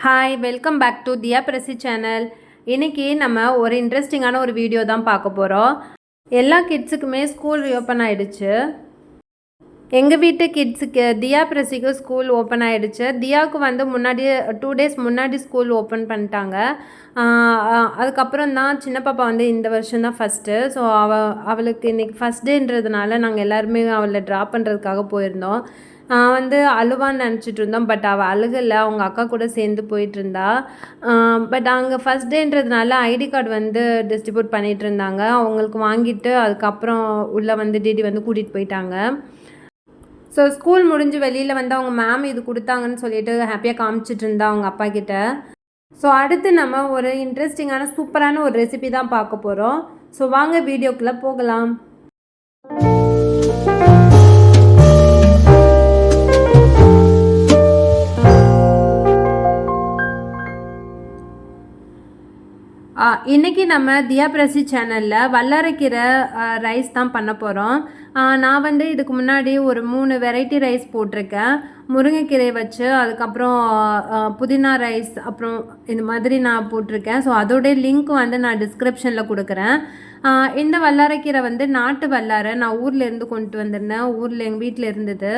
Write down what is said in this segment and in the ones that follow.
Hi welcome back to Diya Prasi channel இன்னைக்கு நம்ம ஒரு இன்ட்ரெஸ்டிங்கான ஒரு வீடியோ தான் பார்க்க போகிறோம் எல்லா கிட்ஸுக்குமே ஸ்கூல் ஓப்பன் ஆகிடுச்சு எங்கள் வீட்டு கிட்ஸுக்கு தியா பிரசிக்கு ஸ்கூல் ஓப்பன் ஆகிடுச்சு தியாவுக்கு வந்து முன்னாடி டூ டேஸ் முன்னாடி ஸ்கூல் ஓப்பன் பண்ணிட்டாங்க. அதுக்கப்புறம் தான் சின்ன பாப்பா வந்து இந்த வருஷம் தான் ஃபஸ்ட்டு ஸோ அவ அவளுக்கு இன்னைக்கு ஃபஸ்ட் டேன்றதுனால நாங்கள் எல்லாருமே அவளை ட்ராப் பண்ணுறதுக்காக போயிருந்தோம். நான் வந்து அழுவான்னு நினச்சிட்டு இருந்தோம் பட் அவள் அழுகலை. அவங்க அக்கா கூட சேர்ந்து போயிட்டு இருந்தா பட் அங்கே ஃபஸ்ட் டேன்றதுனால ஐடி கார்டு வந்து டிஸ்ட்ரிபியூட் பண்ணிட்டு இருந்தாங்க அவங்களுக்கு வாங்கிட்டு அதுக்கப்புறம் உள்ளே வந்து டிடி வந்து கூட்டிகிட்டு போயிட்டாங்க. ஸோ ஸ்கூல் முடிஞ்சு வெளியில் வந்து அவங்க மேம் இது கொடுத்தாங்கன்னு சொல்லிட்டு ஹாப்பியாக காமிச்சிட்டு இருந்தா அவங்க அப்பா கிட்ட. ஸோ அடுத்து நம்ம ஒரு இன்ட்ரெஸ்டிங்கான சூப்பரான ஒரு ரெசிபி தான் பார்க்க போகிறோம் ஸோ வாங்க வீடியோக்குள்ளே போகலாம். இன்றைக்கி இன்னைக்கு நம்ம தியா பிரசி சேனலில் வல்லரைக்கீரை ரைஸ் தான் பண்ண போகிறோம் நான் வந்து இதுக்கு முன்னாடி ஒரு மூணு வெரைட்டி ரைஸ் போட்டிருக்கேன். முருங்கைக்கீரை வச்சு அதுக்கப்புறம் புதினா ரைஸ் அப்புறம் இந்த மாதிரி நான் போட்டிருக்கேன். ஸோ அதோடைய லிங்க் வந்து நான் டிஸ்கிரிப்ஷனில் கொடுக்குறேன். இந்த வல்லாரக்கீரை வந்து நாட்டு வல்லாரை நான் ஊர்லேருந்து கொண்டு வந்திருந்தேன். ஊரில் எங்கள் வீட்டில் இருந்தது.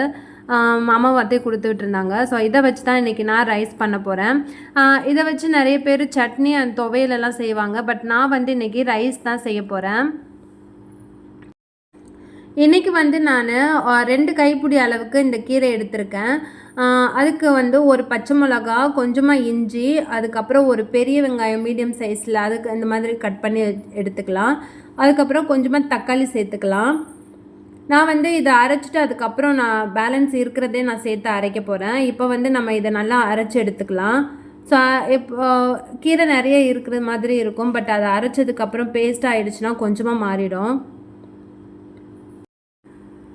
மாமா வார்த்தை கொடுத்துட்டு இருந்தாங்க ஸோ இதை வச்சு தான் இன்றைக்கி நான் ரைஸ் பண்ண போகிறேன் இதை வச்சு நிறைய பேர் சட்னி அண்ட் துவையலெல்லாம் செய்வாங்க. பட் நான் வந்து இன்றைக்கி ரைஸ் தான் செய்ய போகிறேன் இன்றைக்கி வந்து நான் ரெண்டு கைப்பிடி அளவுக்கு இந்த கீரை எடுத்திருக்கேன். அதுக்கு வந்து ஒரு பச்சை மிளகா கொஞ்சமாக இஞ்சி அதுக்கப்புறம் ஒரு பெரிய வெங்காயம் மீடியம் சைஸில் அதுக்கு இந்த மாதிரி கட் பண்ணி எடுத்துக்கலாம். அதுக்கப்புறம் கொஞ்சமாக தக்காளி சேர்த்துக்கலாம். நான் வந்து இதை அரைச்சிட்டு அதுக்கப்புறம் நான் பேலன்ஸ் இருக்கிறதே நான் சேர்த்து அரைக்க போகிறேன் இப்போ வந்து நம்ம இதை நல்லா அரைச்சி எடுத்துக்கலாம். ஸோ இப்போ கீரை நிறைய இருக்கிற மாதிரி இருக்கும். பட் அதை அரைச்சதுக்கப்புறம் பேஸ்ட் ஆகிடுச்சுன்னா கொஞ்சமாக மாறிடும்.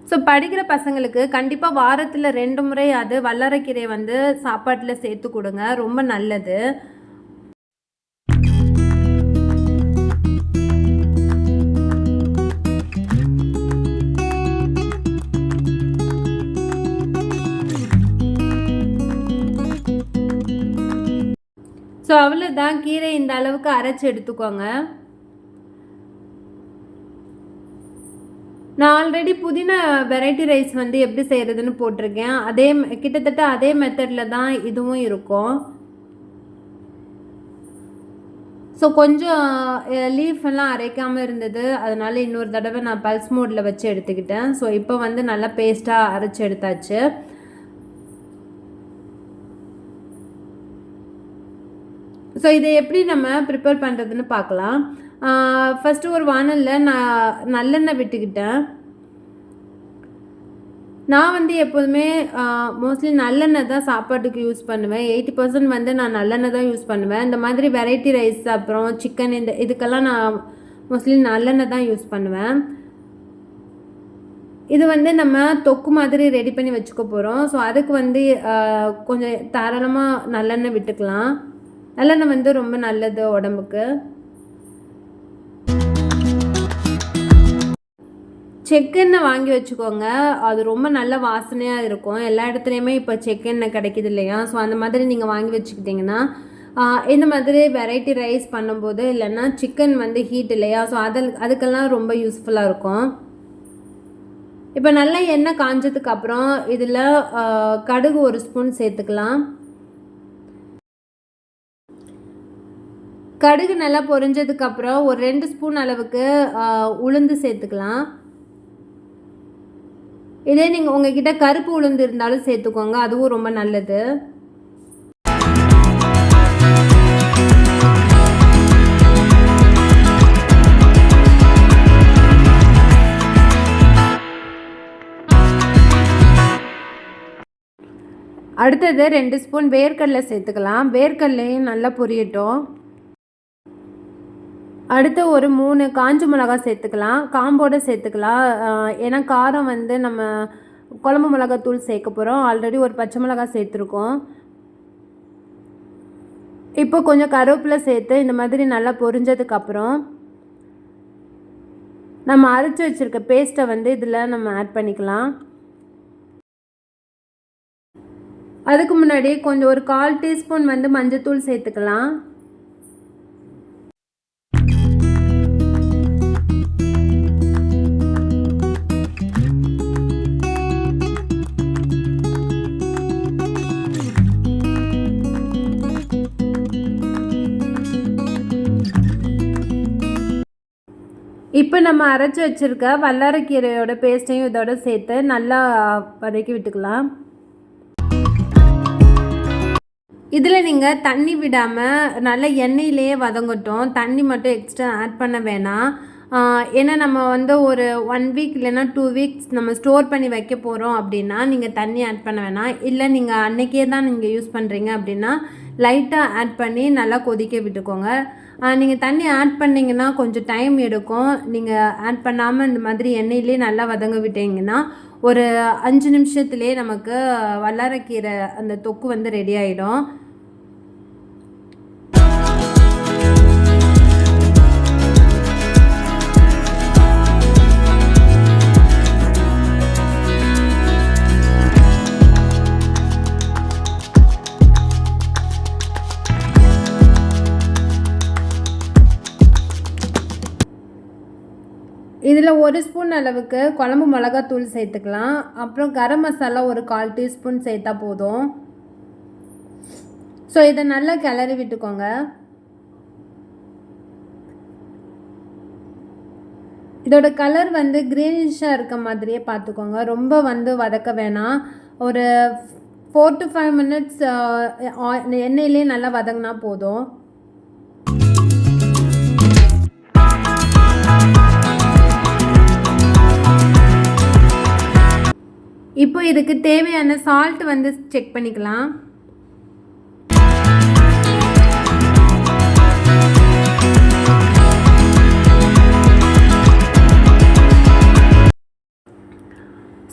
ஸோ படிக்கிற பசங்களுக்கு கண்டிப்பாக வாரத்தில் ரெண்டு முறை அது வல்லரைக்கீரையை வந்து சாப்பாட்டில் சேர்த்து கொடுங்க. ரொம்ப நல்லது. ஸோ அவ்வளோதான் கீரை இந்த அளவுக்கு அரைச்சி எடுத்துக்கோங்க. நான் ஆல்ரெடி புதினா வெரைட்டி ரைஸ் வந்து எப்படி செய்கிறதுன்னு போட்டிருக்கேன். அதே கிட்டத்தட்ட அதே மெத்தடில் தான் இதுவும் இருக்கும். ஸோ கொஞ்சம் லீஃப் எல்லாம் அரைக்காமல் இருந்தது. அதனால் இன்னொரு தடவை நான் பல்ஸ் மோடில் வச்சு எடுத்துக்கிட்டேன். ஸோ இப்போ வந்து நல்லா பேஸ்ட்டாக அரைச்சி எடுத்தாச்சு. ஸோ இதை எப்படி நம்ம ப்ரிப்பேர் பண்ணுறதுன்னு பார்க்கலாம். ஃபஸ்ட்டு ஒரு வானலில் நான் நல்லெண்ணெய் விட்டுக்கிட்டேன். நான் வந்து எப்போதுமே மோஸ்ட்லி நல்லெண்ணெய் தான் சாப்பாட்டுக்கு யூஸ் பண்ணுவேன். எயிட்டி பர்சன்ட் வந்து நான் நல்லெண்ணெய் தான் யூஸ் பண்ணுவேன். இந்த மாதிரி வெரைட்டி ரைஸ் அப்புறம் சிக்கன் இந்த இதுக்கெல்லாம் நான் மோஸ்ட்லி நல்லெண்ணெய் தான் யூஸ் பண்ணுவேன். இது வந்து நம்ம தொக்கு மாதிரி ரெடி பண்ணி வச்சுக்க போகிறோம் ஸோ அதுக்கு வந்து கொஞ்சம் தாராளமாக நல்லெண்ணெய் விட்டுக்கலாம். நல்லெண்ணெய் வந்து ரொம்ப நல்லது உடம்புக்கு. செக்கெண்ணெய் வாங்கி வச்சுக்கோங்க. அது ரொம்ப நல்ல வாசனையாக இருக்கும். எல்லா இடத்துலையுமே இப்போ செக்கெண்ணெய் கிடைக்குது இல்லையா? ஸோ அந்த மாதிரி நீங்கள் வாங்கி வச்சுக்கிட்டிங்கன்னா இந்த மாதிரி வெரைட்டி ரைஸ் பண்ணும்போது இல்லைன்னா சிக்கன் வந்து ஹீட் இல்லையா? ஸோ அதில் அதுக்கெல்லாம் ரொம்ப யூஸ்ஃபுல்லாக இருக்கும். இப்போ நல்லா எண்ணெய் காஞ்சதுக்கு அப்புறம் இதில் கடுகு ஒரு ஸ்பூன் சேர்த்துக்கலாம். கடுகு நல்லா பொரிஞ்சதுக்கப்புறம் ஒரு ரெண்டு ஸ்பூன் அளவுக்கு உளுந்து சேர்த்துக்கலாம். இதே நீங்கள் உங்ககிட்ட கருப்பு உளுந்து இருந்தாலும் சேர்த்துக்கோங்க அதுவும் ரொம்ப நல்லது. அடுத்தது ரெண்டு ஸ்பூன் வேர்க்கடலை சேர்த்துக்கலாம். வேர்க்கடலையும் நல்லா பொரியட்டும். அடுத்து ஒரு மூணு காஞ்ச மிளகாய் சேர்த்துக்கலாம். காம்போடு சேர்த்துக்கலாம். ஏன்னா காரம் வந்து நம்ம குழம்பு மிளகாத்தூள் சேர்க்க போகிறோம் ஆல்ரெடி ஒரு பச்சை மிளகாய் சேர்த்துருக்கோம். இப்போ கொஞ்சம் கருவேப்பிலை சேர்த்து இந்த மாதிரி நல்லா பொரிஞ்சதுக்கப்புறம் நம்ம அரைச்சி வச்சுருக்க பேஸ்ட்டை வந்து இதில் நம்ம ஆட் பண்ணிக்கலாம். அதுக்கு முன்னாடி கொஞ்சம் ஒரு கால் டீஸ்பூன் வந்து மஞ்சத்தூள் சேர்த்துக்கலாம். இப்போ நம்ம அரைச்சி வச்சுருக்க வல்லாரக்கீரையோட பேஸ்ட்டையும் இதோட சேர்த்து நல்லா வதக்கி விட்டுக்கலாம். இதில் நீங்கள் தண்ணி விடாமல் நல்ல எண்ணெயிலேயே வதங்கட்டும். தண்ணி மட்டும் எக்ஸ்ட்ரா ஆட் பண்ண வேணாம். ஏன்னா நம்ம வந்து ஒரு ஒன் வீக் இல்லைன்னா டூ வீக்ஸ் நம்ம ஸ்டோர் பண்ணி வைக்க போகிறோம் அப்படின்னா நீங்கள் தண்ணி ஆட் பண்ண வேணாம். இல்லை நீங்கள் அன்றைக்கே தான் நீங்கள் யூஸ் பண்ணுறீங்க அப்படின்னா லைட்டாக ஆட் பண்ணி நல்லா கொதிக்க விட்டுக்கோங்க. நீங்கள் தண்ணி ஆட் பண்ணிங்கன்னா கொஞ்சம் டைம் எடுக்கும். நீங்கள் ஆட் பண்ணாமல் இந்த மாதிரி எண்ணெயிலே நல்லா வதங்க விட்டீங்கன்னா ஒரு அஞ்சு நிமிஷத்துலேயே நமக்கு வல்லாரக்கீரை அந்த தொக்கு வந்து ரெடி ஆகிடும் இதில் ஒரு ஸ்பூன் அளவுக்கு குழம்பு மிளகாத்தூள் சேர்த்துக்கலாம். அப்புறம் கரம் மசாலா ஒரு கால் டீஸ்பூன் சேர்த்தா போதும். ஸோ இதை நல்லா கிளறி விட்டுக்கோங்க. இதோட கலர் வந்து க்ரீனிஷாக இருக்க மாதிரியே பார்த்துக்கோங்க. ரொம்ப வந்து வதக்க வேணாம். ஒரு ஃபோர் டு ஃபைவ் மினிட்ஸ் எண்ணெயிலே நல்லா வதங்கினா போதும். இப்போ இதுக்கு தேவையான சால்ட் வந்து செக் பண்ணிக்கலாம்.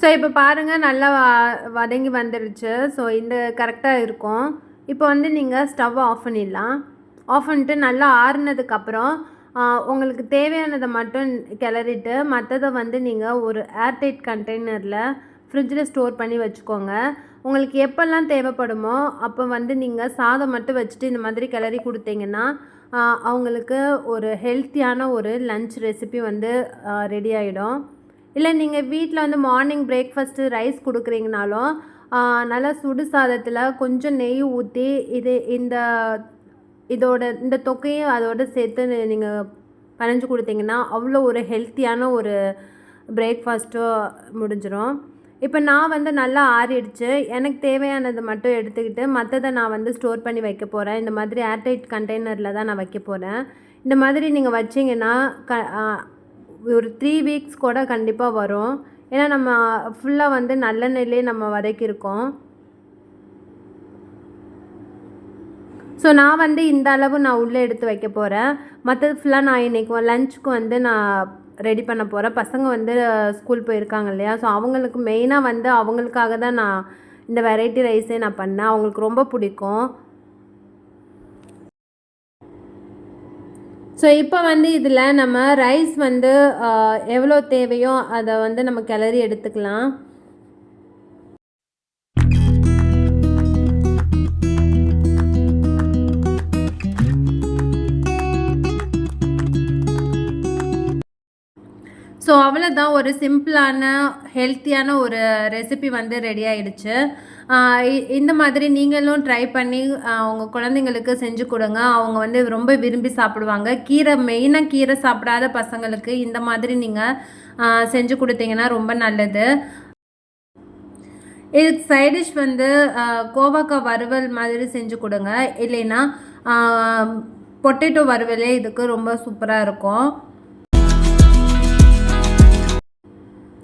ஸோ இப்போ பாருங்கள் நல்லா வ- வதங்கி வந்துடுச்சு ஸோ இந்த கரெக்டாக இருக்கும். இப்போ வந்து நீங்கள் ஸ்டவ் ஆஃப் பண்ணிடலாம். ஆஃப் பண்ணிட்டு நல்லா ஆறுனதுக்கப்புறம் உங்களுக்கு தேவையானதை மட்டும் கிளறிட்டு மற்றதை வந்து நீங்கள் ஒரு ஏர்டைட் கண்டெய்னரில் ஃப்ரிட்ஜில் ஸ்டோர் பண்ணி வச்சுக்கோங்க. உங்களுக்கு எப்போல்லாம் தேவைப்படுமோ அப்போ வந்து நீங்கள் சாதம் மட்டும் வச்சுட்டு இந்த மாதிரி கிளறி கொடுத்தீங்கன்னா அவங்களுக்கு ஒரு ஹெல்த்தியான ஒரு லன்ச் ரெசிபி வந்து ரெடி ஆகிடும் இல்லை நீங்கள் வீட்டில் வந்து மார்னிங் பிரேக்ஃபாஸ்ட்டு ரைஸ் கொடுக்குறீங்கனாலும் நல்லா சுடு சாதத்தில் கொஞ்சம் நெய் ஊற்றி இது இந்த இதோட இந்த தொக்கையும் அதோடு சேர்த்து நீங்கள் பனைஞ்சு கொடுத்தீங்கன்னா அவ்வளோ ஒரு ஹெல்த்தியான ஒரு பிரேக்ஃபாஸ்ட்டும் முடிஞ்சிடும் இப்போ நான் வந்து நல்லா ஆறிடுச்சு. எனக்கு தேவையானது மட்டும் எடுத்துக்கிட்டு மற்றதை நான் வந்து ஸ்டோர் பண்ணி வைக்க போகிறேன் இந்த மாதிரி ஏர்டைட் கண்டெய்னரில் தான் நான் வைக்க போகிறேன் இந்த மாதிரி நீங்கள் வச்சிங்கன்னா க ஒரு த்ரீ வீக்ஸ் கூட கண்டிப்பாக வரும். ஏன்னா நம்ம ஃபுல்லாக வந்து நல்லெண்ணெயிலே நம்ம வதக்கியிருக்கோம் ஸோ நான் வந்து இந்த அளவு நான் உள்ளே எடுத்து வைக்க போகிறேன் மற்றது ஃபுல்லாக நான் இன்றைக்கி லஞ்சுக்கு வந்து நான் ரெடி பண்ண போகிறேன் பசங்க வந்து ஸ்கூல் போயிருக்காங்க இல்லையா? ஸோ அவங்களுக்கு மெயினாக வந்து அவங்களுக்காக தான் நான் இந்த வெரைட்டி ரைஸே நான் பண்ணேன். அவங்களுக்கு ரொம்ப பிடிக்கும். ஸோ இப்போ வந்து இதில் நம்ம ரைஸ் வந்து எவ்வளோ தேவையோ அதை வந்து நம்ம கிளறி எடுத்துக்கலாம். ஸோ அவ்வளோதான் ஒரு சிம்பிளான ஹெல்த்தியான ஒரு ரெசிபி வந்து ரெடி ஆகிடுச்சு இந்த மாதிரி நீங்களும் ட்ரை பண்ணி அவங்க குழந்தைங்களுக்கு செஞ்சு கொடுங்க. அவங்க வந்து ரொம்ப விரும்பி சாப்பிடுவாங்க. கீரை மெயினாக கீரை சாப்பிடாத பசங்களுக்கு இந்த மாதிரி நீங்கள் செஞ்சு கொடுத்தீங்கன்னா ரொம்ப நல்லது. இதுக்கு சைடிஷ் வந்து ஆஹ் வறுவல் மாதிரி செஞ்சு கொடுங்க. இல்லைன்னா பொட்டேட்டோ வறுவலே இதுக்கு ரொம்ப சூப்பராக இருக்கும்.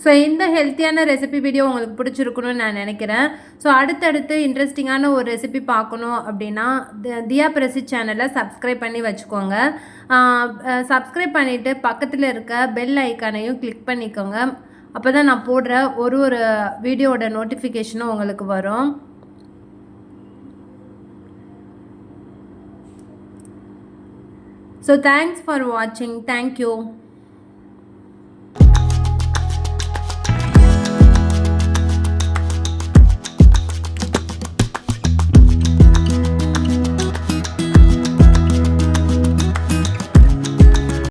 ஸோ இந்த ஹெல்த்தியான ரெசிபி வீடியோ உங்களுக்கு பிடிச்சிருக்கணும்னு நான் நினைக்கிறேன். ஸோ அடுத்தடுத்து இன்ட்ரெஸ்டிங்கான ஒரு ரெசிபி பார்க்கணும் அப்படின்னா தியா பிரசி சேனலை சப்ஸ்கிரைப் பண்ணி வச்சுக்கோங்க. சப்ஸ்கிரைப் பண்ணிவிட்டு பக்கத்தில் இருக்க பெல் ஐக்கானையும் கிளிக் பண்ணிக்கோங்க. அப்போ தான் நான் போடுற ஒரு ஒரு வீடியோவோட நோட்டிஃபிகேஷனும் உங்களுக்கு வரும். ஸோ தேங்க்ஸ் ஃபார் வாட்சிங் தேங்க்யூ